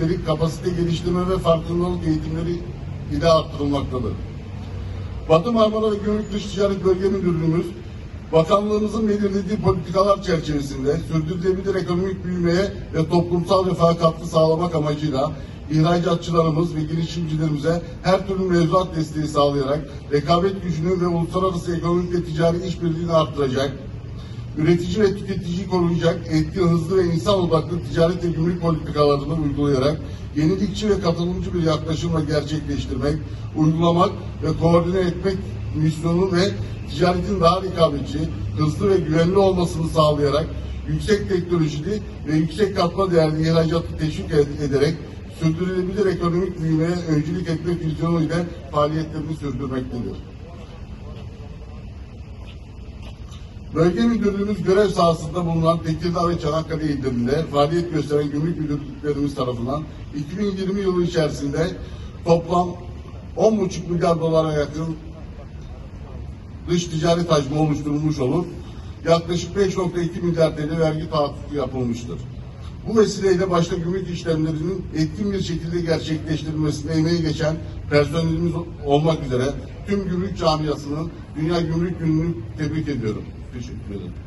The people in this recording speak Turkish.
yönelik kapasite geliştirme ve farkındalık eğitimleri ile arttırılmaktadır. Batı Marmara ve Gümrük Dış Ticaret Bölge Müdürlüğümüz, Bakanlığımızın belirlediği politikalar çerçevesinde sürdürülebilir ekonomik büyümeye ve toplumsal refaha katkı sağlamak amacıyla ihracatçılarımız ve girişimcilerimize her türlü mevzuat desteği sağlayarak rekabet gücünü ve uluslararası ekonomik ve ticari işbirliğini arttıracak, üretici ve tüketiciyi koruyacak etki, hızlı ve insan odaklı ticaret ve gümrük politikalarını uygulayarak yenilikçi ve katılımcı bir yaklaşımla gerçekleştirmek, uygulamak ve koordine etmek misyonu ve ticaretin daha rekabetçi, hızlı ve güvenli olmasını sağlayarak yüksek teknolojili ve yüksek katma değerli ihracatı teşvik ed- ederek sürdürülebilir ekonomik büyümeye öncülük etmek vizyonuyla faaliyetlerini sürdürmektedir. Bölge Müdürlüğümüz görev sahasında bulunan Tekirdağ ve Çanakkale illerinde faaliyet gösteren gümrük müdürlüklerimiz tarafından 2020 yılı içerisinde toplam 10,5 milyar dolara yakın dış ticaret hacmi oluşturulmuş olup yaklaşık 5.2 milyar TL vergi tahakkuku yapılmıştır. Bu vesileyle başta gümrük işlemlerinin etkin bir şekilde gerçekleştirilmesine emeği geçen personelimiz olmak üzere tüm gümrük camiasının Dünya Gümrük Günü'nü tebrik ediyorum. Teşekkür ederim.